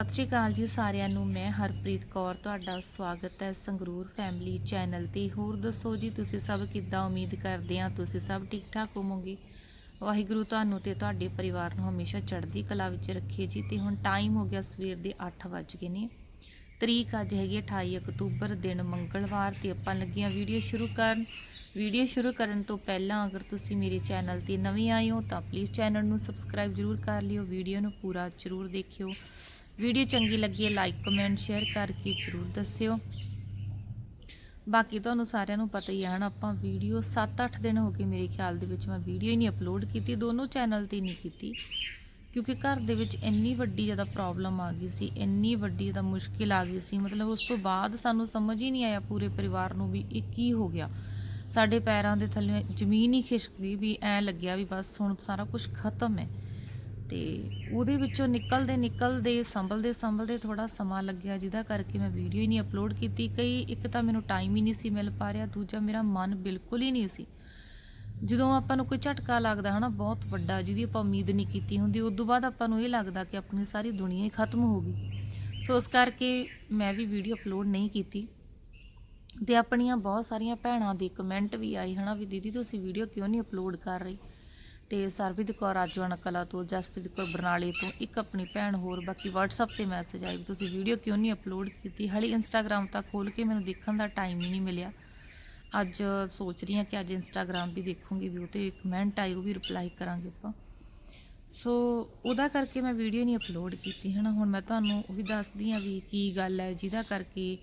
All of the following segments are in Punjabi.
ਸਤਿ ਸ਼੍ਰੀ ਅਕਾਲ ਜੀ ਸਾਰਿਆਂ ਨੂੰ, ਮੈਂ ਹਰਪ੍ਰੀਤ ਕੌਰ, ਤੁਹਾਡਾ ਸਵਾਗਤ ਹੈ ਸੰਗਰੂਰ ਫੈਮਿਲੀ ਚੈਨਲ ਤੇ। ਹੋਰ ਦੱਸੋ ਜੀ, ਤੁਸੀਂ ਸਭ ਕਿੱਦਾਂ ਉਮੀਦ ਕਰਦੇ ਆ ਤੁਸੀਂ ਸਭ ਠੀਕ ਠਾਕ ਹੋਵੋਗੇ? ਵਾਹਿਗੁਰੂ ਤੁਹਾਨੂੰ ਤੇ ਤੁਹਾਡੇ ਪਰਿਵਾਰ ਨੂੰ ਹਮੇਸ਼ਾ ਚੜ੍ਹਦੀ ਕਲਾ ਵਿੱਚ ਰੱਖੇ ਜੀ। ਤੇ ਹੁਣ ਟਾਈਮ ਹੋ ਗਿਆ ਸਵੇਰ ਦੇ 8 ਵੱਜ ਗਏ ਨੇ। ਤਰੀਕ ਅੱਜ ਹੈਗੀ ਹੈ 28 ਅਕਤੂਬਰ, ਦਿਨ ਮੰਗਲਵਾਰ ਤੇ ਆਪਾਂ ਲੱਗੀਆਂ ਵੀਡੀਓ ਸ਼ੁਰੂ ਕਰਨ। ਵੀਡੀਓ ਸ਼ੁਰੂ ਕਰਨ ਤੋਂ ਪਹਿਲਾਂ ਅਗਰ ਤੁਸੀਂ ਮੇਰੇ ਚੈਨਲ ਤੇ ਨਵੇਂ ਆਏ ਹੋ ਤਾਂ ਪਲੀਜ਼ ਚੈਨਲ ਨੂੰ ਸਬਸਕ੍ਰਾਈਬ ਜ਼ਰੂਰ ਕਰ ਲਿਓ। ਵੀਡੀਓ ਨੂੰ ਪੂਰਾ ਜ਼ਰੂਰ ਦੇਖਿਓ। ਵੀਡੀਓ ਚੰਗੀ ਲੱਗੀ ਹੈ ਲਾਈਕ ਕਮੈਂਟ ਸ਼ੇਅਰ ਕਰਕੇ ਜ਼ਰੂਰ ਦੱਸਿਓ। ਬਾਕੀ ਤੁਹਾਨੂੰ ਸਾਰਿਆਂ ਨੂੰ ਪਤਾ ਹੀ ਹੈ ਹਨਾ, ਆਪਾਂ ਵੀਡੀਓ 7-8 ਦਿਨ ਹੋ ਗਏ ਮੇਰੇ ਖਿਆਲ ਦੇ ਵਿੱਚ ਮੈਂ ਵੀਡੀਓ ਹੀ ਨਹੀਂ ਅਪਲੋਡ ਕੀਤੀ, ਦੋਨੋਂ ਚੈਨਲ ਤੇ ਨਹੀਂ ਕੀਤੀ। ਕਿਉਂਕਿ ਘਰ ਦੇ ਵਿੱਚ ਇੰਨੀ ਵੱਡੀ ਜ਼ਿਆਦਾ ਪ੍ਰੋਬਲਮ ਆ ਗਈ ਸੀ, ਇੰਨੀ ਵੱਡੀ ਜ਼ਿਆਦਾ ਮੁਸ਼ਕਿਲ ਆ ਗਈ ਸੀ, ਮਤਲਬ ਉਸ ਤੋਂ ਬਾਅਦ ਸਾਨੂੰ ਸਮਝ ਹੀ ਨਹੀਂ ਆਇਆ ਪੂਰੇ ਪਰਿਵਾਰ ਨੂੰ ਵੀ ਇਹ ਕੀ ਹੋ ਗਿਆ। ਸਾਡੇ ਪੈਰਾਂ ਦੇ ਥੱਲੇ ਜ਼ਮੀਨ ਹੀ ਖਿਸਕ ਗਈ ਵੀ ਐ ਲੱਗਿਆ ਵੀ ਬਸ ਹੁਣ ਸਾਰਾ ਕੁਝ ਖਤਮ ਹੈ। ਤੇ ਉਹਦੇ ਵਿੱਚੋਂ ਨਿਕਲਦੇ ਨਿਕਲਦੇ, ਸੰਭਲਦੇ ਸੰਭਲਦੇ ਥੋੜਾ ਸਮਾਂ ਲੱਗਿਆ, ਜਿਹਦਾ ਕਰਕੇ ਮੈਂ ਵੀਡੀਓ ਹੀ ਨਹੀਂ ਅਪਲੋਡ ਕੀਤੀ। ਕਈ, ਇੱਕ ਤਾਂ ਮੈਨੂੰ ਟਾਈਮ ਹੀ ਨਹੀਂ ਸੀ ਮਿਲ ਪਾ ਰਿਹਾ, ਦੂਜਾ ਮੇਰਾ ਮਨ ਬਿਲਕੁਲ ਹੀ ਨਹੀਂ ਸੀ। ਜਦੋਂ ਆਪਾਂ ਨੂੰ ਕੋਈ ਝਟਕਾ ਲੱਗਦਾ ਹਨਾ, ਬਹੁਤ ਵੱਡਾ, ਜਿਹਦੀ ਆਪਾਂ ਉਮੀਦ ਨਹੀਂ ਕੀਤੀ ਹੁੰਦੀ ਉਸ ਤੋਂ ਬਾਅਦ ਆਪਾਂ ਨੂੰ ਇਹ ਲੱਗਦਾ ਕਿ ਆਪਣੀ ਸਾਰੀ ਦੁਨੀਆ ਹੀ ਖਤਮ ਹੋ ਗਈ। ਸੋ ਇਸ ਕਰਕੇ ਮੈਂ ਵੀ ਵੀਡੀਓ ਅਪਲੋਡ ਨਹੀਂ ਕੀਤੀ। ਤੇ ਆਪਣੀਆਂ ਬਹੁਤ ਸਾਰੀਆਂ ਭੈਣਾਂ ਦੇ ਕਮੈਂਟ ਵੀ ਆਏ ਹਨਾ, ਵੀ ਦੀਦੀ ਤੁਸੀਂ ਵੀਡੀਓ ਕਿਉਂ ਨਹੀਂ ਅਪਲੋਡ ਕਰ ਰਹੀ? ਤੇ ਸਰਬਿਤ ਕੌਰ ਆਜਵਾਨ ਕਲਾ ਤੋਂ, ਜਸਪ੍ਰੀਤ ਕੌਰ ਬਰਨਾਲੇ ਤੋਂ, ਇੱਕ ਆਪਣੀ ਭੈਣ ਹੋਰ, ਬਾਕੀ WhatsApp ਤੇ ਮੈਸੇਜ ਆਈ ਵੀ ਤੁਸੀਂ ਵੀਡੀਓ ਕਿਉਂ ਨਹੀਂ ਅਪਲੋਡ ਕੀਤੀ? ਹਾਲੇ Instagram ਤਾਂ ਖੋਲ ਕੇ ਮੈਨੂੰ ਦੇਖਣ ਦਾ ਟਾਈਮ ਹੀ ਨਹੀਂ ਮਿਲਿਆ। ਅੱਜ ਸੋਚ ਰਹੀ ਹਾਂ ਕਿ ਅੱਜ Instagram ਵੀ ਦੇਖੂੰਗੀ ਵੀ ਉਹ ਤੇ ਕਮੈਂਟ ਆਈ, ਉਹ ਵੀ ਰਿਪਲਾਈ ਕਰਾਂਗੇ ਆਪਾਂ। ਸੋ ਉਹਦਾ ਕਰਕੇ ਮੈਂ ਵੀਡੀਓ ਨਹੀਂ ਅਪਲੋਡ ਕੀਤੀ ਹੈ ਨਾ ਹੁਣ ਮੈਂ ਤੁਹਾਨੂੰ ਉਹ ਵੀ ਦੱਸਦੀ ਹਾਂ ਵੀ ਕੀ ਗੱਲ ਹੈ, ਜਿਹਦਾ ਕਰਕੇ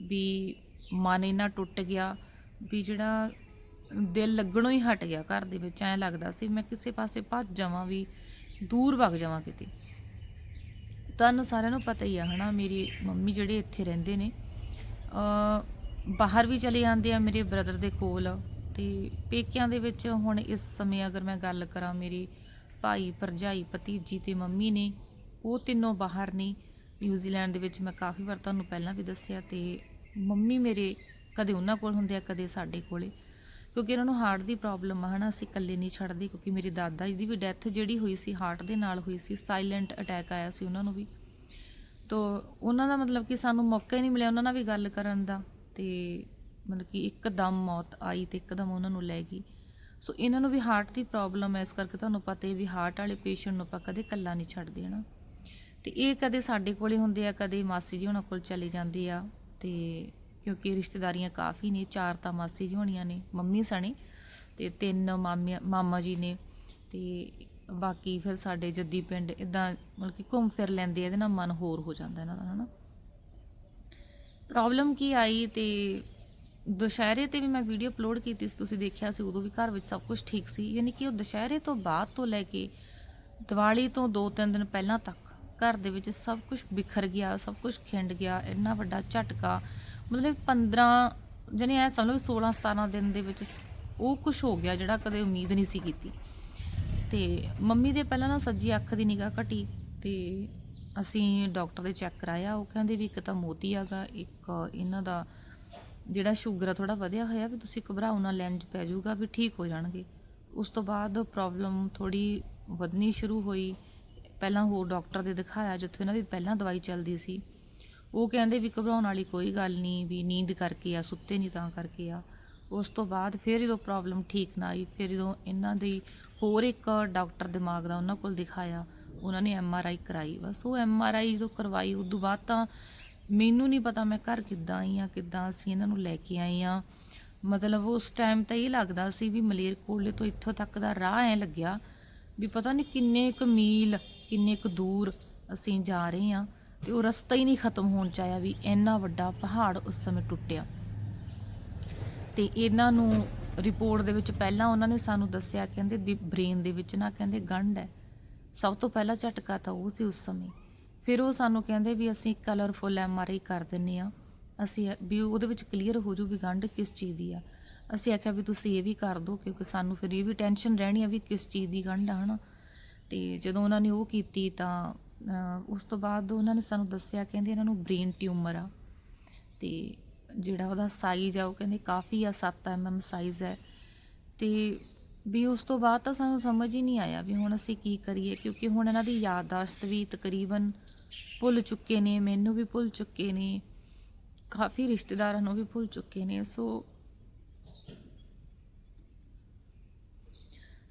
ਵੀ ਮਨ ਇੰਨਾ ਟੁੱਟ ਗਿਆ, ਵੀ ਜਿਹੜਾ ਦਿਲ ਲੱਗਣੋਂ ਹੀ ਹਟ ਗਿਆ ਘਰ ਦੇ ਵਿੱਚ, ਐਂ ਲੱਗਦਾ ਸੀ ਮੈਂ ਕਿਸੇ ਪਾਸੇ ਭੱਜ ਜਾਵਾਂ ਵੀ, ਦੂਰ ਭੱਜ ਜਾਵਾਂ ਕਿਤੇ। ਤੁਹਾਨੂੰ ਸਾਰਿਆਂ ਨੂੰ ਪਤਾ ਹੀ ਆ ਹਨਾ, ਮੇਰੀ ਮੰਮੀ ਜਿਹੜੇ ਇੱਥੇ ਰਹਿੰਦੇ ਨੇ ਅ ਬਾਹਰ ਵੀ ਚਲੇ ਜਾਂਦੇ ਆ ਮੇਰੇ ਬ੍ਰਦਰ ਦੇ ਕੋਲ ਤੇ ਪੇਕਿਆਂ ਦੇ ਵਿੱਚ ਹੁਣ ਇਸ ਸਮੇਂ ਅਗਰ ਮੈਂ ਗੱਲ ਕਰਾਂ, ਮੇਰੀ ਭਾਈ, ਭਰਜਾਈ, ਭਤੀਜੀ ਤੇ ਮੰਮੀ ਨੇ, ਉਹ ਤਿੰਨੋਂ ਬਾਹਰ ਨੇ। ਨਿਊਜ਼ੀਲੈਂਡ ਦੇ ਵਿੱਚ ਮੈਂ ਕਾਫੀ ਵਾਰ ਤੁਹਾਨੂੰ ਪਹਿਲਾਂ ਵੀ ਦੱਸਿਆ ਤੇ ਮੰਮੀ ਮੇਰੇ ਕਦੇ ਉਹਨਾਂ ਕੋਲ ਹੁੰਦੇ ਆ, ਕਦੇ ਸਾਡੇ ਕੋਲੇ। ਕਿਉਂਕਿ ਇਹਨਾਂ ਨੂੰ ਹਾਰਟ ਦੀ ਪ੍ਰੋਬਲਮ ਆ, ਹਨਾ? ਅਸੀਂ ਇਕੱਲੇ ਨਹੀਂ ਛੱਡਦੇ ਕਿਉਂਕਿ ਮੇਰੇ ਦਾਦਾ ਜੀ ਦੀ ਵੀ ਡੈਥ ਜਿਹੜੀ ਹੋਈ ਸੀ ਹਾਰਟ ਦੇ ਨਾਲ ਹੋਈ ਸੀ ਸਾਇਲੈਂਟ ਅਟੈਕ ਆਇਆ ਸੀ ਉਹਨਾਂ ਨੂੰ ਵੀ। ਤੋ ਉਹਨਾਂ ਦਾ ਮਤਲਬ ਕਿ ਸਾਨੂੰ ਮੌਕਾ ਹੀ ਨਹੀਂ ਮਿਲਿਆ ਉਹਨਾਂ ਨਾਲ ਵੀ ਗੱਲ ਕਰਨ ਦਾ ਤੇ ਮਤਲਬ ਕਿ ਇੱਕਦਮ ਮੌਤ ਆਈ ਤੇ ਇੱਕਦਮ ਉਹਨਾਂ ਨੂੰ ਲੈ ਗਈ। ਸੋ ਇਹਨਾਂ ਨੂੰ ਵੀ ਹਾਰਟ ਦੀ ਪ੍ਰੋਬਲਮ ਹੈ ਇਸ ਕਰਕੇ ਤੁਹਾਨੂੰ ਪਤਾ ਹੀ ਵੀ ਹਾਰਟ ਵਾਲੇ ਪੇਸ਼ੈਂਟ ਨੂੰ ਆਪਾਂ ਕਦੇ ਇਕੱਲਾ ਨਹੀਂ ਛੱਡਦੇ, ਹਨਾ? ਤੇ ਇਹ ਕਦੇ ਸਾਡੇ ਕੋਲੇ ਹੁੰਦੇ ਆ, ਕਦੇ ਮਾਸੀ ਜੀ ਉਹਨਾਂ ਕੋਲ ਚਲੇ ਜਾਂਦੇ ਆ ਤੇ ਕਿਉਂਕਿ ਰਿਸ਼ਤੇਦਾਰੀਆਂ ਕਾਫੀ ਨੇ, ਚਾਰ ਤਾਂ ਮਾਸੀ ਜੀ ਹੋਣੀਆਂ ਨੇ, ਮੰਮੀ ਸਣੇ ਤੇ ਤਿੰਨ ਮਾਮੀਆਂ, ਮਾਮਾ ਜੀ ਨੇ ਤੇ ਬਾਕੀ ਫਿਰ ਸਾਡੇ ਜੱਦੀ ਪਿੰਡ ਇਦਾਂ ਮਤਲਬ ਕਿ ਘੁੰਮ ਫਿਰ ਲੈਂਦੇ ਆ, ਇਹਦੇ ਨਾਲ ਮਨ ਹੋਰ ਹੋ ਜਾਂਦਾ ਇਹਨਾਂ ਦਾ, ਹਨਾ। ਪ੍ਰੋਬਲਮ ਕੀ ਆਈ ਤੇ ਦੁਸ਼ਹਿਰੇ ਤੇ ਵੀ ਮੈਂ ਵੀਡੀਓ ਅਪਲੋਡ ਕੀਤੀ ਸੀ, ਤੁਸੀਂ ਦੇਖਿਆ ਸੀ, ਉਦੋਂ ਵੀ ਘਰ ਵਿੱਚ ਸਭ ਕੁਝ ਠੀਕ ਸੀ, ਯਾਨੀ ਕਿ ਉਹ ਦੁਸ਼ਹਿਰੇ ਤੋਂ ਬਾਅਦ ਤੋਂ ਲੈ ਕੇ ਦੀਵਾਲੀ ਤੋਂ 2-3 ਦਿਨ ਪਹਿਲਾਂ ਤੱਕ ਘਰ ਦੇ ਵਿੱਚ ਸਭ ਕੁਝ ਬਿਖਰ ਗਿਆ, ਸਭ ਕੁਝ ਖਿੰਡ ਗਿਆ, ਇੰਨਾ ਵੱਡਾ ਝਟਕਾ ਮਤਲਬ 15 ਜਾਨੀ ਐ ਸਮਝ ਲਓ 16 17 ਦਿਨ ਦੇ ਵਿੱਚ ਉਹ ਕੁਝ ਹੋ ਗਿਆ ਜਿਹੜਾ ਕਦੇ ਉਮੀਦ ਨਹੀਂ ਸੀ ਕੀਤੀ। ਤੇ ਮੰਮੀ ਦੇ ਪਹਿਲਾਂ ਨਾ ਸੱਜੀ ਅੱਖ ਦੀ ਨਿਗਾਹ ਘਟੀ ਤੇ ਅਸੀਂ ਡਾਕਟਰ ਦੇ ਚੈੱਕ ਕਰਾਇਆ, ਉਹ ਕਹਿੰਦੇ ਵੀ ਇੱਕ ਤਾਂ ਮੋਤੀ ਆਗਾ ਇੱਕ ਇਹਨਾਂ ਦਾ ਜਿਹੜਾ ਸ਼ੂਗਰ ਆ ਥੋੜਾ ਵਧਿਆ ਹੋਇਆ, ਵੀ ਤੁਸੀਂ ਘਬਰਾਓ ਨਾ ਲੈਂਜ ਪੈ ਜਾਊਗਾ, ਵੀ ਠੀਕ ਹੋ ਜਾਣਗੇ। ਉਸ ਤੋਂ ਬਾਅਦ ਪ੍ਰੋਬਲਮ ਥੋੜੀ ਵਧਣੀ ਸ਼ੁਰੂ ਹੋਈ। ਪਹਿਲਾਂ ਹੋਰ ਡਾਕਟਰ ਦੇ ਦਿਖਾਇਆ, ਜਿੱਥੇ ਇਹਨਾਂ ਦੀ ਪਹਿਲਾਂ ਦਵਾਈ ਚੱਲਦੀ ਸੀ। ਉਹ ਕਹਿੰਦੇ ਵੀ ਘਬਰਾਉਣ ਵਾਲੀ ਕੋਈ ਗੱਲ ਨਹੀਂ, ਵੀ ਨੀਂਦ ਕਰਕੇ ਆ, ਸੁੱਤੇ ਨਹੀਂ ਤਾਂ ਕਰਕੇ ਆ। ਉਸ ਤੋਂ ਬਾਅਦ ਫਿਰ ਜਦੋਂ ਪ੍ਰੋਬਲਮ ਠੀਕ ਨਾ ਆਈ, ਫਿਰ ਜਦੋਂ ਇਹਨਾਂ ਦੀ ਹੋਰ ਇੱਕ ਡਾਕਟਰ ਦਿਮਾਗ ਦਾ ਉਹਨਾਂ ਕੋਲ ਦਿਖਾਇਆ, ਉਹਨਾਂ ਨੇ ਐਮ ਆਰ ਆਈ ਕਰਾਈ। ਬਸ ਉਹ ਐਮ ਆਰ ਆਈ ਜਦੋਂ ਕਰਵਾਈ ਉਸ ਤੋਂ ਬਾਅਦ ਤਾਂ ਮੈਨੂੰ ਨਹੀਂ ਪਤਾ ਮੈਂ ਘਰ ਕਿੱਦਾਂ ਆਈ ਆ ਕਿੱਦਾਂ ਅਸੀਂ ਇਹਨਾਂ ਨੂੰ ਲੈ ਕੇ ਆਏ ਆ ਮਤਲਬ ਉਸ ਟਾਈਮ ਤਾਂ ਇਹ ਲੱਗਦਾ ਸੀ ਵੀ ਮਲੇਰਕੋਟਲੇ ਤੋਂ ਇੱਥੋਂ ਤੱਕ ਦਾ ਰਾਹ ਐ ਲੱਗਿਆ, ਵੀ ਪਤਾ ਨਹੀਂ ਕਿੰਨੇ ਕੁ ਮੀਲ, ਕਿੰਨੇ ਕੁ ਦੂਰ ਅਸੀਂ ਜਾ ਰਹੇ ਆ ਤੇ ਉਹ ਰਸਤਾ ਹੀ ਨਹੀਂ ਖਤਮ ਹੋਣ ਚਾਹਿਆ ਵੀ ਇੰਨਾ ਵੱਡਾ ਪਹਾੜ ਉਸ ਸਮੇਂ ਟੁੱਟਿਆ। ਤੇ ਇਹਨਾਂ ਨੂੰ ਰਿਪੋਰਟ ਦੇ ਵਿੱਚ ਪਹਿਲਾਂ ਉਹਨਾਂ ਨੇ ਸਾਨੂੰ ਦੱਸਿਆ, ਕਹਿੰਦੇ ਦੀ ਬ੍ਰੇਨ ਦੇ ਵਿੱਚ ਨਾ ਕਹਿੰਦੇ ਗੰਢ ਹੈ। ਸਭ ਤੋਂ ਪਹਿਲਾ ਝਟਕਾ ਤਾਂ ਉਹ ਸੀ ਉਸ ਸਮੇਂ। ਫਿਰ ਉਹ ਸਾਨੂੰ ਕਹਿੰਦੇ ਵੀ ਅਸੀਂ ਕਲਰਫੁਲ ਐਮਆਰਆਈ ਕਰ ਦਿੰਨੇ ਆ ਅਸੀਂ ਵੀ ਉਹਦੇ ਵਿੱਚ ਕਲੀਅਰ ਹੋ ਜੂ ਗੰਢ ਕਿਸ ਚੀਜ਼ ਦੀ ਆ। ਅਸੀਂ ਆਖਿਆ ਵੀ ਤੁਸੀਂ ਇਹ ਵੀ ਕਰ ਦਿਓ ਕਿਉਂਕਿ ਸਾਨੂੰ ਫਿਰ ਇਹ ਵੀ ਟੈਨਸ਼ਨ ਰਹਿਣੀ ਆ ਵੀ ਕਿਸ ਚੀਜ਼ ਦੀ ਗੰਢ ਆ, ਹਨਾ। ਤੇ ਜਦੋਂ ਉਹਨਾਂ ਨੇ ਉਹ ਕੀਤੀ ਤਾਂ ਉਸ ਤੋਂ ਬਾਅਦ ਉਹਨਾਂ ਨੇ ਸਾਨੂੰ ਦੱਸਿਆ, ਕਹਿੰਦੇ ਇਹਨਾਂ ਨੂੰ ਬ੍ਰੇਨ ਟਿਊਮਰ ਆ। ਤੇ ਜਿਹੜਾ ਉਹਦਾ ਸਾਈਜ਼ ਆ, ਉਹ ਕਹਿੰਦੇ ਕਾਫੀ ਆ 7 ਐਮਐਮ ਸਾਈਜ਼ ਹੈ। ਤੇ ਵੀ ਉਸ ਤੋਂ ਬਾਅਦ ਤਾਂ ਸਾਨੂੰ ਸਮਝ ਹੀ ਨਹੀਂ ਆਇਆ ਵੀ ਹੁਣ ਅਸੀਂ ਕੀ ਕਰੀਏ, ਕਿਉਂਕਿ ਹੁਣ ਇਹਨਾਂ ਦੀ ਯਾਦਦਾਸ਼ਤ ਵੀ ਤਕਰੀਬਨ ਭੁੱਲ ਚੁੱਕੇ ਨੇ, ਮੈਨੂੰ ਵੀ ਭੁੱਲ ਚੁੱਕੇ ਨੇ, ਕਾਫੀ ਰਿਸ਼ਤੇਦਾਰਾਂ ਨੂੰ ਵੀ ਭੁੱਲ ਚੁੱਕੇ ਨੇ। ਸੋ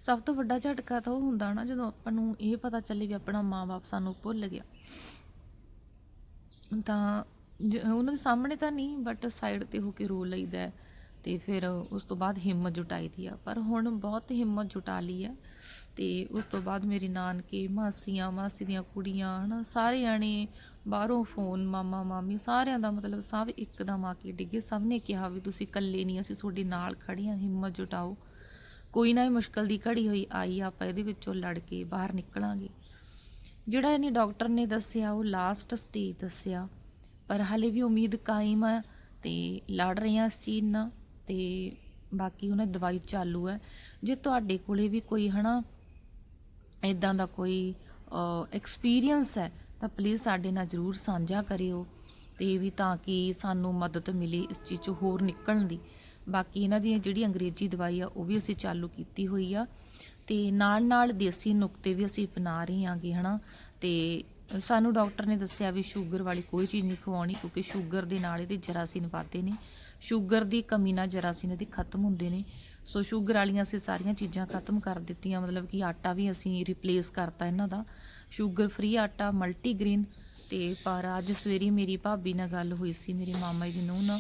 ਸਭ ਤੋਂ ਵੱਡਾ ਝਟਕਾ ਤਾਂ ਉਹ ਹੁੰਦਾ ਨਾ ਜਦੋਂ ਆਪਾਂ ਨੂੰ ਇਹ ਪਤਾ ਚੱਲੇ ਵੀ ਆਪਣਾ ਮਾਂ-ਬਾਪ ਸਾਨੂੰ ਭੁੱਲ ਗਿਆ। ਤਾਂ ਉਹਨਾਂ ਦੇ ਸਾਹਮਣੇ ਤਾਂ ਨਹੀਂ ਬਟ ਸਾਈਡ ਤੇ ਹੋ ਕੇ ਰੋ ਲਈਦਾ ਹੈ ਤੇ ਫਿਰ ਉਸ ਤੋਂ ਬਾਅਦ ਹਿੰਮਤ ਜੁਟਾਈ ਦੀ ਆ। ਪਰ ਹੁਣ ਬਹੁਤ ਹਿੰਮਤ ਜੁਟਾ ਲਈ ਆ ਤੇ ਉਸ ਤੋਂ ਬਾਅਦ ਮੇਰੀ ਨਾਨਕੇ, ਮਾਸੀਆਂ, ਮਾਸੀ ਦੀਆਂ ਕੁੜੀਆਂ, ਹਨਾ, ਸਾਰੇ ਜਾਣੇ ਬਾਹਰੋਂ ਫੋਨ, ਮਾਮਾ, ਮਾਮੀ ਸਾਰਿਆਂ ਦਾ ਮਤਲਬ ਸਭ ਇੱਕਦਮ ਆ ਕੇ ਡਿੱਗੇ। ਸਭ ਨੇ ਕਿਹਾ ਵੀ ਤੁਸੀਂ ਇਕੱਲੇ ਨਹੀਂ, ਅਸੀਂ ਤੁਹਾਡੇ ਨਾਲ ਖੜੀਆਂ ਹਿੰਮਤ ਜੁਟਾਓ। ਕੋਈ ਨਾ ਇਹ ਮੁਸ਼ਕਲ ਦੀ ਘੜੀ ਹੋਈ, ਆਈ ਆਪਾਂ ਇਹਦੇ ਵਿੱਚੋਂ ਲੜ ਕੇ ਬਾਹਰ ਨਿਕਲਾਂਗੇ। ਜਿਹੜਾ ਇਹਨੇ ਡਾਕਟਰ ਨੇ ਦੱਸਿਆ, ਉਹ ਲਾਸਟ ਸਟੇਜ ਦੱਸਿਆ। ਪਰ ਹਾਲੇ ਵੀ ਉਮੀਦ ਕਾਇਮ ਹੈ ਤੇ ਲੜ ਰਹੇ ਹਾਂ ਇਸ ਚੀਜ਼ ਨਾਲ ਤੇ ਬਾਕੀ ਉਹਨਾਂ ਦਵਾਈ ਚਾਲੂ ਹੈ। ਜੇ ਤੁਹਾਡੇ ਕੋਲੇ ਵੀ ਕੋਈ ਹਨਾ ਇਦਾਂ ਦਾ ਕੋਈ ਐਕਸਪੀਰੀਅੰਸ ਹੈ, ਤਾਂ ਪਲੀਜ਼ ਸਾਡੇ ਨਾਲ ਜਰੂਰ ਸਾਂਝਾ ਕਰਿਓ ਤੇ ਵੀ ਤਾਂ ਕਿ ਸਾਨੂੰ ਮਦਦ ਮਿਲੇ ਇਸ ਚੀਜ਼ ਚੋਂ ਹੋਰ ਨਿਕਲਣ ਦੀ। ਬਾਕੀ ਇਹਨਾਂ ਦੀ ਜਿਹੜੀ ਅੰਗਰੇਜ਼ੀ ਦਵਾਈ ਆ, ਉਹ ਵੀ ਅਸੀਂ ਚਾਲੂ ਕੀਤੀ ਹੋਈ ਆ। ਤੇ ਨਾਲ ਨਾਲ ਦੇਸੀ ਨੁਕਤੇ ਵੀ ਅਸੀਂ ਅਪਣਾ ਰਹੇ ਹਾਂਗੇ ਹਨਾ। ਤੇ ਸਾਨੂੰ ਡਾਕਟਰ ਨੇ ਦੱਸਿਆ ਵੀ ਸ਼ੂਗਰ ਵਾਲੀ ਕੋਈ ਚੀਜ਼ ਨਹੀਂ ਖਵਾਉਣੀ, ਕਿਉਂਕਿ ਸ਼ੂਗਰ ਦੇ ਨਾਲ ਇਹਦੇ ਜਰਾਸੀਨ ਵੱਧਦੇ ਨੇ। ਸ਼ੂਗਰ ਦੀ ਕਮੀ ਨਾਲ ਜਰਾਸੀਨ ਇਹਦੇ ਖਤਮ ਹੁੰਦੇ ਨੇ। ਸੋ ਸ਼ੂਗਰ ਵਾਲੀਆਂ ਅਸੀਂ ਸਾਰੀਆਂ ਚੀਜ਼ਾਂ ਖਤਮ ਕਰ ਦਿੱਤੀਆਂ, ਮਤਲਬ ਕਿ ਆਟਾ ਵੀ ਅਸੀਂ ਰਿਪਲੇਸ ਕਰਤਾ ਇਹਨਾਂ ਦਾ। ਸ਼ੂਗਰ ਫ੍ਰੀ ਆਟਾ ਮਲਟੀਗ੍ਰੇਨ ਤੇ ਪਰ ਅੱਜ ਸਵੇਰੀ ਮੇਰੀ ਭਾਬੀ ਨਾਲ ਗੱਲ ਹੋਈ ਸੀ, ਮੇਰੇ ਮਾਮਾ ਜੀ ਦੀ ਨੂੰਹ ਨਾਲ।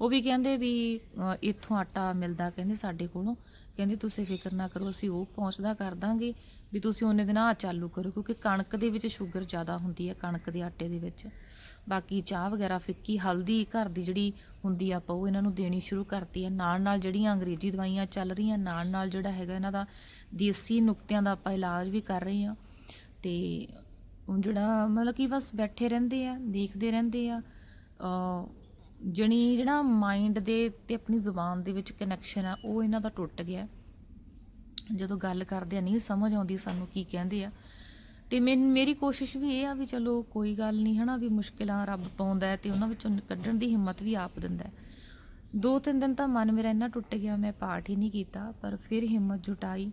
ਉਹ ਵੀ ਕਹਿੰਦੇ ਵੀ ਇੱਥੋਂ ਆਟਾ ਮਿਲਦਾ ਕਹਿੰਦੇ ਸਾਡੇ ਕੋਲੋਂ। ਕਹਿੰਦੇ ਤੁਸੀਂ ਫਿਕਰ ਨਾ ਕਰੋ, ਅਸੀਂ ਉਹ ਪਹੁੰਚਦਾ ਕਰ ਦਾਂਗੇ ਵੀ ਤੁਸੀਂ ਉਹਨੇ ਦਿਨ ਆ ਚਾਲੂ ਕਰੋ, ਕਿਉਂਕਿ ਕਣਕ ਦੇ ਵਿੱਚ ਸ਼ੂਗਰ ਜ਼ਿਆਦਾ ਹੁੰਦੀ ਹੈ, ਕਣਕ ਦੇ ਆਟੇ ਦੇ ਵਿੱਚ। ਬਾਕੀ ਚਾਹ ਵਗੈਰਾ ਫਿੱਕੀ, ਹਲਦੀ ਘਰ ਦੀ ਜਿਹੜੀ ਹੁੰਦੀ ਆ, ਆਪਾਂ ਉਹ ਇਹਨਾਂ ਨੂੰ ਦੇਣੀ ਸ਼ੁਰੂ ਕਰਤੀ ਹੈ। ਨਾਲ ਨਾਲ ਜਿਹੜੀਆਂ ਅੰਗਰੇਜ਼ੀ ਦਵਾਈਆਂ ਚੱਲ ਰਹੀਆਂ, ਨਾਲ ਨਾਲ ਜਿਹੜਾ ਹੈਗਾ ਇਹਨਾਂ ਦਾ ਦੇਸੀ ਨੁਕਤਿਆਂ ਦਾ ਆਪਾਂ ਇਲਾਜ ਵੀ ਕਰ ਰਹੇ ਹਾਂ। ਤੇ ਉਹ ਜਿਹੜਾ ਮਤਲਬ ਕਿ ਬਸ ਬੈਠੇ ਰਹਿੰਦੇ ਆ, ਦੇਖਦੇ ਰਹਿੰਦੇ ਆ ਜਣੀ ਜਿਹੜਾ ਮਾਈਂਡ ਦੇ ਤੇ ਆਪਣੀ ਜ਼ੁਬਾਨ ਦੇ ਵਿੱਚ ਕਨੈਕਸ਼ਨ ਆ, ਉਹ ਇਹਨਾਂ ਦਾ ਟੁੱਟ ਗਿਆ। ਜਦੋਂ ਗੱਲ ਕਰਦੇ ਆ, ਨਹੀਂ ਸਮਝ ਆਉਂਦੀ ਸਾਨੂੰ ਕੀ ਕਹਿੰਦੇ ਆ। ਤੇ ਮੈਂ ਮੇਰੀ ਕੋਸ਼ਿਸ਼ ਵੀ ਇਹ ਆ ਵੀ ਚਲੋ ਕੋਈ ਗੱਲ ਨਹੀਂ, ਹਨਾ, ਵੀ ਮੁਸ਼ਕਿਲਾਂ ਰੱਬ ਪਾਉਂਦਾ ਹੈ ਤੇ ਉਹਨਾਂ ਵਿੱਚੋਂ ਕੱਢਣ ਦੀ ਹਿੰਮਤ ਵੀ ਆਪ ਦਿੰਦਾ ਦੋ ਤਿੰਨ ਦਿਨ ਤਾਂ ਮਨ ਮੇਰਾ ਇੰਨਾ ਟੁੱਟ ਗਿਆ, ਮੈਂ ਪਾਠ ਹੀ ਨਹੀਂ ਕੀਤਾ, ਪਰ ਫਿਰ ਹਿੰਮਤ ਜੁਟਾਈ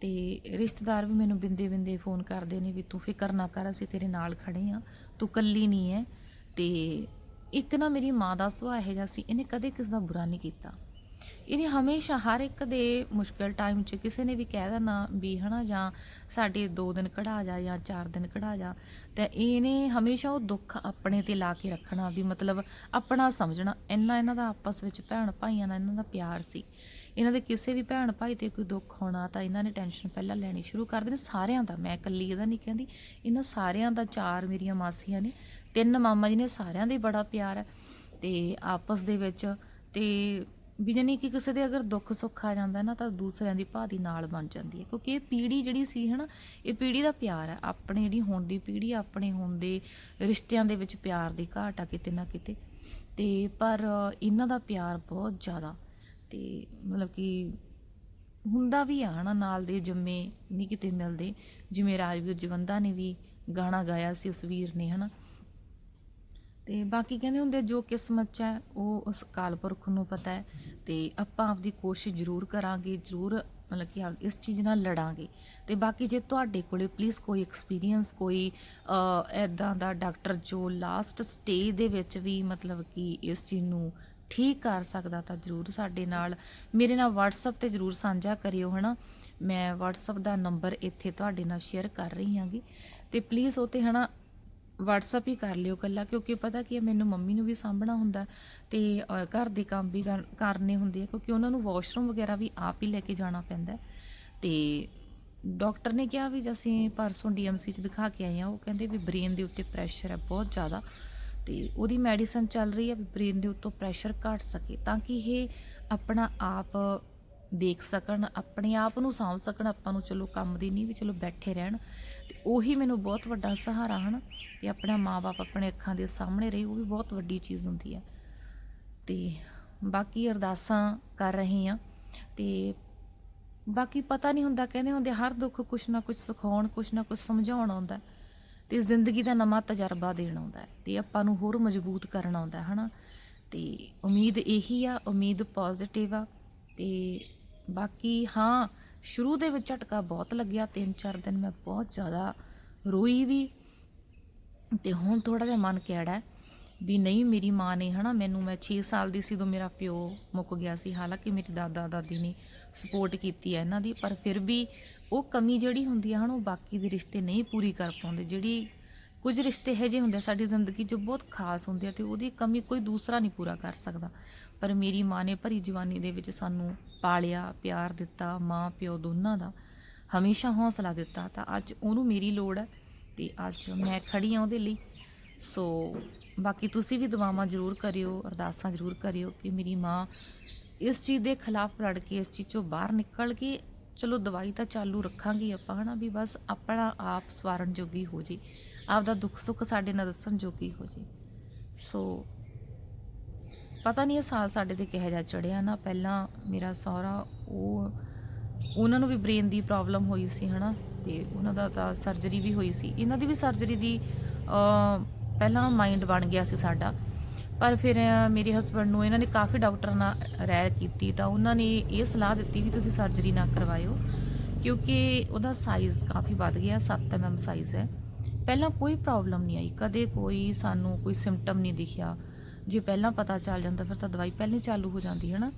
ਤੇ ਰਿਸ਼ਤੇਦਾਰ ਵੀ ਮੈਨੂੰ ਬਿੰਦੇ ਬਿੰਦੇ ਫੋਨ ਕਰਦੇ ਨੇ ਵੀ ਤੂੰ ਫਿਕਰ ਨਾ ਕਰ, ਅਸੀਂ ਤੇਰੇ ਨਾਲ ਖੜੇ ਆ ਤੂੰ ਕੱਲੀ ਨਹੀਂ ਹੈ ਤੇ ਇੱਕ ਨਾ ਮੇਰੀ ਮਾਂ ਦਾ ਸੁਭਾਅ ਇਹੋ ਜਿਹਾ ਸੀ, ਇਹਨੇ ਕਦੇ ਕਿਸ ਦਾ ਬੁਰਾ ਨਹੀਂ ਕੀਤਾ। ਇਹਨੇ ਹਮੇਸ਼ਾ ਹਰ ਇੱਕ ਦੇ ਮੁਸ਼ਕਲ ਟਾਈਮ 'ਚ ਕਿਸੇ ਨੇ ਵੀ ਕਹਿ ਦੇਣਾ ਵੀ ਹਨਾ ਜਾਂ ਸਾਡੇ 2 ਦਿਨ ਕਢਾ ਜਾ ਜਾਂ 4 ਦਿਨ ਕਢਾ ਜਾ, ਤੇ ਇਹਨੇ ਹਮੇਸ਼ਾ ਉਹ ਦੁੱਖ ਆਪਣੇ ਤੇ ਲਾ ਕੇ ਰੱਖਣਾ ਵੀ ਮਤਲਬ ਆਪਣਾ ਸਮਝਣਾ। ਇੰਨਾ ਇਹਨਾਂ ਦਾ ਆਪਸ ਵਿੱਚ ਭੈਣ ਭਾਈਆਂ ਨਾਲ ਇਹਨਾਂ ਦਾ ਪਿਆਰ ਸੀ। ਇਹਨਾਂ ਦੇ ਕਿਸੇ ਵੀ ਭੈਣ ਭਾਈ ਤੇ ਕੋਈ ਦੁੱਖ ਹੋਣਾ ਤਾਂ ਇਹਨਾਂ ਨੇ ਟੈਨਸ਼ਨ ਪਹਿਲਾਂ ਲੈਣੀ ਸ਼ੁਰੂ ਕਰ ਦੇਣੀ ਸਾਰਿਆਂ ਦਾ, ਮੈਂ ਇਕੱਲੀ ਇਹਦਾ ਨਹੀਂ ਕਹਿੰਦੀ। ਇਹਨਾਂ ਸਾਰਿਆਂ ਦਾ ਚਾਰ ਮੇਰੀਆਂ ਮਾਸੀਆਂ ਨੇ ਤਿੰਨ ਮਾਮਾ ਜੀ ਨੇ ਸਾਰਿਆਂ ਦੇ ਬੜਾ ਪਿਆਰ ਹੈ ਤੇ ਆਪਸ ਦੇ ਵਿੱਚ ਤੇ ਵੀ ਜਾਨੀ ਕਿ ਕਿਸੇ ਦੇ ਅਗਰ ਦੁੱਖ ਸੁੱਖ ਆ ਜਾਂਦਾ ਨਾ ਤਾਂ ਦੂਸਰਿਆਂ ਦੀ ਭਾਦੀ ਨਾਲ ਬਣ ਜਾਂਦੀ ਹੈ, ਕਿਉਂਕਿ ਇਹ ਪੀੜ੍ਹੀ ਜਿਹੜੀ ਸੀ ਹਨਾ, ਇਹ ਪੀੜ੍ਹੀ ਦਾ ਪਿਆਰ ਹੈ। ਆਪਣੇ ਜਿਹੜੀ ਹੁਣ ਦੀ ਪੀੜ੍ਹੀ ਆਪਣੇ ਹੁਣ ਦੇ ਰਿਸ਼ਤਿਆਂ ਦੇ ਵਿੱਚ ਪਿਆਰ ਦੀ ਘਾਟ ਆ ਕਿਤੇ ਨਾ ਕਿਤੇ। ਤੇ ਪਰ ਇਹਨਾਂ ਦਾ ਪਿਆਰ ਬਹੁਤ ਜ਼ਿਆਦਾ। ਤੇ ਮਤਲਬ ਕਿ ਹੁੰਦਾ ਵੀ ਆ ਹਨਾ, ਨਾਲ ਦੇ ਜੰਮੇ ਨਹੀਂ ਕਿਤੇ ਮਿਲਦੇ। ਜਿਵੇਂ ਰਾਜਵੀਰ ਜਵੰਦਾ ਨੇ ਵੀ ਗਾਣਾ ਗਾਇਆ ਸੀ ਉਸ ਵੀਰ ਨੇ ਹਨਾ। ਤੇ ਬਾਕੀ ਕਹਿੰਦੇ ਹੁੰਦੇ ਜੋ ਕਿਸਮਤ 'ਚ ਹੈ, ਉਹ ਉਸ ਕਾਲ ਪੁਰਖ ਨੂੰ ਪਤਾ ਹੈ। ਤੇ ਆਪਾਂ ਆਪਦੀ ਕੋਸ਼ਿਸ਼ ਜ਼ਰੂਰ ਕਰਾਂਗੇ, ਜ਼ਰੂਰ ਮਤਲਬ ਕਿ ਇਸ ਚੀਜ਼ ਨਾਲ ਲੜਾਂਗੇ। ਤੇ ਬਾਕੀ ਜੇ ਤੁਹਾਡੇ ਕੋਲੇ ਪਲੀਜ਼ ਕੋਈ ਐਕਸਪੀਰੀਅੰਸ ਕੋਈ ਐਦਾਂ ਦਾ ਡਾਕਟਰ ਜੋ ਲਾਸਟ ਸਟੇਜ ਦੇ ਵਿੱਚ ਵੀ ਮਤਲਬ ਕਿ ਇਸ ਚੀਜ਼ ਨੂੰ ਠੀਕ ਕਰ ਸਕਦਾ ਤਾਂ ਜ਼ਰੂਰ ਸਾਡੇ ਨਾਲ ਮੇਰੇ ਨਾਲ WhatsApp ਤੇ ਜ਼ਰੂਰ ਸਾਂਝਾ ਕਰਿਓ, ਹਨਾ? ਮੈਂ WhatsApp ਦਾ ਨੰਬਰ ਇੱਥੇ ਤੁਹਾਡੇ ਨਾਲ ਸ਼ੇਅਰ ਕਰ ਰਹੀ ਹਾਂਗੀ। ਤੇ ਪਲੀਜ਼ ਉਹ ਤੇ, ਹਨਾ ਵਟਸਐਪ ਹੀ ਕਰ ਲਿਓ ਕੱਲਾ ਕਿਉਂਕਿ ਪਤਾ ਕੀ ਹੈ, ਮੈਨੂੰ ਮੰਮੀ ਨੂੰ ਵੀ ਸਾਂਭਣਾ ਹੁੰਦਾ ਤੇ ਘਰ ਦੇ ਕੰਮ ਵੀ ਕਰਨੇ ਹੁੰਦੇ ਆ, ਕਿਉਂਕਿ ਉਹਨਾਂ ਨੂੰ ਵਾਸ਼ਰੂਮ ਵਗੈਰਾ ਵੀ ਆਪ ਹੀ ਲੈ ਕੇ ਜਾਣਾ ਪੈਂਦਾ ਹੈ। ਤੇ ਡਾਕਟਰ ਨੇ ਕਿਹਾ ਵੀ ਜੇ ਅਸੀਂ ਪਰਸੋਂ ਡੀਐਮਸੀ ਚ ਦਿਖਾ ਕੇ ਆਏ ਆ ਉਹ ਕਹਿੰਦੇ ਵੀ ਬ੍ਰੇਨ ਦੇ ਉੱਤੇ ਪ੍ਰੈਸ਼ਰ ਹੈ ਬਹੁਤ ਜ਼ਿਆਦਾ ਤੇ ਉਹਦੀ ਮੈਡੀਸਨ ਚੱਲ ਰਹੀ ਹੈ ਵੀ ਬ੍ਰੇਨ ਦੇ ਉੱਤੋਂ ਪ੍ਰੈਸ਼ਰ ਘਟ ਸਕੇ ਤਾਂ ਕਿ ਇਹ ਆਪਣਾ ਆਪ ਦੇਖ ਸਕਣ, ਆਪਣੇ ਆਪ ਨੂੰ ਸਾਂਭ ਸਕਣ, ਆਪਾਂ ਨੂੰ ਚਲੋ ਕੰਮ ਦੀ ਨਹੀਂ ਵੀ ਚਲੋ ਬੈਠੇ ਰਹਿਣ। ਤੇ ਉਹੀ ਮੈਨੂੰ ਬਹੁਤ ਵੱਡਾ ਸਹਾਰਾ ਹਨ ਕਿ ਆਪਣਾ ਮਾਪੇ ਆਪਣੇ ਅੱਖਾਂ ਦੇ ਸਾਹਮਣੇ ਰਹੇ, ਉਹ ਵੀ ਬਹੁਤ ਵੱਡੀ ਚੀਜ਼ ਹੁੰਦੀ ਹੈ। ਤੇ ਬਾਕੀ ਅਰਦਾਸਾਂ ਕਰ ਰਹੇ ਹਾਂ। ਤੇ ਬਾਕੀ ਪਤਾ ਨਹੀਂ ਹੁੰਦਾ, ਕਹਿੰਦੇ ਹੁੰਦੇ ਹਰ ਦੁੱਖ ਕੁਛ ਨਾ ਕੁਛ ਸਿਖਾਉਣ, ਕੁਛ ਨਾ ਕੁਛ ਸਮਝਾਉਣ ਆਉਂਦਾ ਤੇ ਜ਼ਿੰਦਗੀ ਦਾ ਨਵਾਂ ਤਜਰਬਾ ਦੇਣ ਆਉਂਦਾ ਹੈ, ਤੇ ਆਪਾਂ ਨੂੰ ਹੋਰ ਮਜ਼ਬੂਤ ਕਰਨ ਆਉਂਦਾ ਹੈ, ਹਨਾ। ਤੇ ਉਮੀਦ ਇਹੀ ਆ, ਉਮੀਦ ਪੋਜ਼ਿਟਿਵ ਆ, ਤੇ ਬਾਕੀ ਹਾਂ, ਸ਼ੁਰੂ ਦੇ ਵਿੱਚ ਝਟਕਾ ਬਹੁਤ ਲੱਗਿਆ ਤਿੰਨ ਚਾਰ ਦਿਨ ਮੈਂ ਬਹੁਤ ਜ਼ਿਆਦਾ ਰੋਈ ਵੀ। ਤੇ ਹੁਣ ਥੋੜਾ ਜਿਹਾ ਮਨ ਕਿਹੜਾ ਵੀ ਨਹੀਂ, ਮੇਰੀ ਮਾਂ ਨੇ ਹਨਾ ਮੈਨੂੰ, ਮੈਂ 6 ਸਾਲ ਦੀ ਸੀ ਜਦੋਂ ਮੇਰਾ ਪਿਓ ਮੁੱਕ ਗਿਆ ਸੀ। ਹਾਲਾਂਕਿ ਮੇਰੀ ਦਾਦਾ ਦਾਦੀ ਨੇ ਸਪੋਰਟ ਕੀਤੀ ਹੈ ਇਹਨਾਂ ਦੀ, ਪਰ ਫਿਰ ਵੀ ਉਹ ਕਮੀ ਜਿਹੜੀ ਹੁੰਦੀ ਹੈ ਹਨਾ, ਉਹ ਬਾਕੀ ਦੇ ਰਿਸ਼ਤੇ ਨਹੀਂ ਪੂਰੀ ਕਰ ਪਾਉਂਦੇ। ਜਿਹੜੀ ਕੁਝ ਰਿਸ਼ਤੇ ਇਹੋ ਜਿਹੇ ਹੁੰਦੇ ਆ ਸਾਡੀ ਜ਼ਿੰਦਗੀ 'ਚ ਬਹੁਤ ਖਾਸ ਹੁੰਦੇ ਆ ਤੇ ਉਹਦੀ ਕਮੀ ਕੋਈ ਦੂਸਰਾ ਨਹੀਂ ਪੂਰਾ ਕਰ ਸਕਦਾ। ਪਰ ਮੇਰੀ ਮਾਂ ਨੇ ਭਰੀ ਜਵਾਨੀ ਦੇ ਵਿੱਚ ਸਾਨੂੰ ਪਾਲਿਆ, ਪਿਆਰ ਦਿੱਤਾ, ਮਾਂ, ਪਿਓ ਦੋਨਾਂ ਦਾ। ਹਮੇਸ਼ਾ ਹੌਸਲਾ ਦਿੱਤਾ ਤਾਂ ਅੱਜ ਉਹਨੂੰ ਮੇਰੀ ਲੋੜ ਹੈ ਤੇ ਅੱਜ ਮੈਂ ਖੜੀ ਹਾਂ ਉਹਦੇ ਲਈ। ਸੋ ਬਾਕੀ ਤੁਸੀਂ ਵੀ ਦੁਆਵਾਂ ਜ਼ਰੂਰ ਕਰਿਓ, ਅਰਦਾਸਾਂ ਜ਼ਰੂਰ ਕਰਿਓ ਕਿ ਮੇਰੀ ਮਾਂ ਇਸ ਚੀਜ਼ ਦੇ ਖਿਲਾਫ ਲੜ ਕੇ, ਇਸ ਚੀਜ਼ ਚੋਂ ਬਾਹਰ ਨਿਕਲ ਕੇ ਚਲੋ ਦਵਾਈ ਤਾਂ ਚਾਲੂ ਰੱਖਾਂਗੇ ਆਪਾਂ ਹਨਾ ਵੀ ਬਸ ਆਪਣਾ ਆਪ ਸਵਾਰਨ ਜੋਗੀ ਹੋ ਜੇ। ਆਪਦਾ ਦੁੱਖ ਸੁੱਖ ਸਾਡੇ ਨਾਲ ਦੱਸਣ ਜੋਗੀ ਹੋ ਜੇ। ਸੋ, ਪਤਾ ਨਹੀਂ ਇਹ ਸਾਲ ਸਾਡੇ ਤੇ ਕਿਹੋ ਜਿਹਾ ਚੜਿਆ ਨਾ। ਪਹਿਲਾਂ ਮੇਰਾ ਸਹੁਰਾ, ਉਹ, ਉਹਨਾਂ ਨੂੰ ਵੀ ਬ੍ਰੇਨ ਦੀ ਪ੍ਰੋਬਲਮ ਹੋਈ ਸੀ, ਹਨਾ। ਤੇ ਉਹਨਾਂ ਦਾ ਤਾਂ ਸਰਜਰੀ ਵੀ ਹੋਈ ਸੀ। ਇਹਨਾਂ ਦੀ ਵੀ ਸਰਜਰੀ ਦੀ ਪਹਿਲਾਂ ਮਾਈਂਡ ਬਣ ਗਿਆ ਸੀ ਸਾਡਾ। ਪਰ ਫਿਰ ਮੇਰੇ ਹਸਬੰਡ ਨੂੰ ਇਹਨਾਂ ਨੇ ਕਾਫੀ ਡਾਕਟਰਾਂ ਨਾਲ ਰਾਏ ਕੀਤੀ ਤਾਂ ਉਹਨਾਂ ਨੇ ਇਹ ਸਲਾਹ ਦਿੱਤੀ ਵੀ ਤੁਸੀਂ ਸਰਜਰੀ ਨਾ ਕਰਵਾਇਓ। ਕਿਉਂਕਿ ਉਹਦਾ ਸਾਈਜ਼ ਕਾਫੀ ਵੱਧ ਗਿਆ 7 ਐਮਐਮ ਸਾਈਜ਼ ਹੈ। ਪਹਿਲਾਂ ਕੋਈ ਪ੍ਰੋਬਲਮ ਨਹੀਂ ਆਈ, ਕਦੇ ਕੋਈ ਸਾਨੂੰ ਕੋਈ ਸਿੰਪਟਮ ਨਹੀਂ ਦਿਖਿਆ। ਜੇ ਪਹਿਲਾਂ ਪਤਾ ਚੱਲ ਜਾਂਦਾ, ਫਿਰ ਤਾਂ ਦਵਾਈ ਪਹਿਲਾਂ ਚਾਲੂ ਹੋ ਜਾਂਦੀ ਹੈ ਨਾ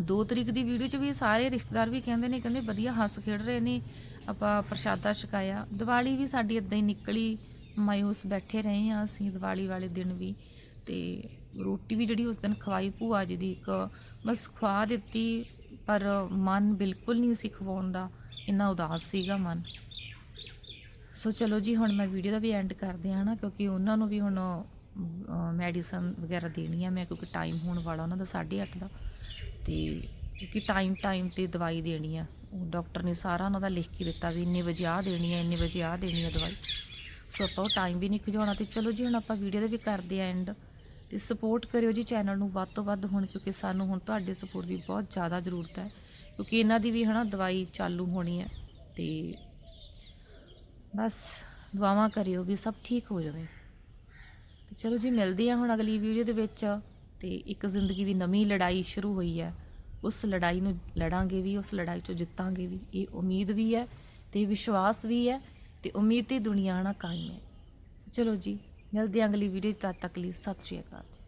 ਦੋ ਤਰੀਕ ਦੀ ਵੀਡੀਓ 'ਚ ਵੀ ਸਾਰੇ ਰਿਸ਼ਤੇਦਾਰ ਵੀ ਕਹਿੰਦੇ ਨੇ, ਕਹਿੰਦੇ ਵਧੀਆ ਹੱਸ ਖੇਡ ਰਹੇ ਨੇ, ਆਪਾਂ ਪ੍ਰਸ਼ਾਦਾ ਛਕਾਇਆ। ਦੀਵਾਲੀ ਵੀ ਸਾਡੀ ਇਦਾਂ ਹੀ ਨਿਕਲੀ, ਮਾਯੂਸ ਬੈਠੇ ਰਹੇ ਆ ਅਸੀਂ ਦੀਵਾਲੀ ਵਾਲੇ ਦਿਨ ਵੀ। ਤੇ ਰੋਟੀ ਵੀ ਜਿਹੜੀ ਉਸ ਦਿਨ ਖਵਾਈ, ਭੂਆ ਜੀ ਦੀ ਇੱਕ ਬਸ ਖਵਾ ਦਿੱਤੀ, ਪਰ ਮਨ ਬਿਲਕੁਲ ਨਹੀਂ ਸੀ ਖਵਾਉਣ ਦਾ, ਇੰਨਾ ਉਦਾਸ ਸੀਗਾ ਮਨ। ਸੋ ਚਲੋ ਜੀ, ਹੁਣ ਮੈਂ ਵੀਡੀਓ ਦਾ ਵੀ ਐਂਡ ਕਰਦੇ ਹਾਂ ਨਾ ਕਿਉਂਕਿ ਉਹਨਾਂ ਨੂੰ ਵੀ ਹੁਣ ਮੈਡੀਸਨ ਵਗੈਰਾ ਦੇਣੀ ਆ ਮੈਂ, ਕਿਉਂਕਿ ਟਾਈਮ ਹੋਣ ਵਾਲਾ ਉਹਨਾਂ ਦਾ 8:30 ਦਾ। ਤੇ ਕਿਉਂਕਿ ਟਾਈਮ ਟਾਈਮ ਤੇ ਦਵਾਈ ਦੇਣੀ ਆ। ਉਹ ਡਾਕਟਰ ਨੇ ਸਾਰਾ ਉਹਨਾਂ ਦਾ ਲਿਖ ਕੇ ਦਿੱਤਾ ਵੀ ਇੰਨੇ ਵਜੇ ਆਹ ਦੇਣੀ ਆ, ਇੰਨੇ ਵਜੇ ਆਹ ਦੇਣੀ ਆ ਦਵਾਈ। ਸੋ ਆਪਾਂ ਉਹ ਟਾਈਮ ਵੀ ਨਹੀਂ ਖਿਜਾਉਣਾ ਤੇ ਚਲੋ ਜੀ, ਹੁਣ ਆਪਾਂ ਵੀਡੀਓ ਦਾ ਵੀ ਕਰਦੇ ਆ ਐਂਡ ਤੇ ਸਪੋਰਟ ਕਰਿਓ ਜੀ ਚੈਨਲ ਨੂੰ ਵੱਧ ਤੋਂ ਵੱਧ ਹੁਣ, ਕਿਉਂਕਿ ਸਾਨੂੰ ਹੁਣ ਤੁਹਾਡੇ ਸਪੋਰਟ ਦੀ ਬਹੁਤ ਜ਼ਿਆਦਾ ਜ਼ਰੂਰਤ ਹੈ। ਕਿਉਂਕਿ ਇਹਨਾਂ ਦੀ ਵੀ ਹਨਾ ਦਵਾਈ ਚਾਲੂ ਹੋਣੀ ਹੈ। ਤੇ ਬਸ ਦੁਆਵਾਂ ਕਰਿਓ ਵੀ ਸਭ ਠੀਕ ਹੋ ਜਾਵੇ। ਤੇ ਚਲੋ ਜੀ, ਮਿਲਦੇ ਆ ਹੁਣ ਅਗਲੀ ਵੀਡੀਓ ਦੇ ਵਿੱਚ। ਤੇ ਇੱਕ ਜ਼ਿੰਦਗੀ ਦੀ ਨਵੀਂ ਲੜਾਈ ਸ਼ੁਰੂ ਹੋਈ ਹੈ। ਉਸ ਲੜਾਈ ਨੂੰ ਲੜਾਂਗੇ ਵੀ, ਉਸ ਲੜਾਈ 'ਚੋਂ ਜਿੱਤਾਂਗੇ ਵੀ। ਇਹ ਉਮੀਦ ਵੀ ਹੈ ਤੇ ਵਿਸ਼ਵਾਸ ਵੀ ਹੈ ਤੇ ਉਮੀਦ ਤੇ ਦੁਨੀਆ ਨਾਲ ਕਾਇਮ ਹੈ। ਚਲੋ ਜੀ, ਮਿਲਦੇ ਹਾਂ ਅਗਲੀ ਵੀਡੀਓ 'ਚ ਤਦ ਤੱਕ ਲਈ। ਸਤਿ ਸ਼੍ਰੀ ਅਕਾਲ ਜੀ।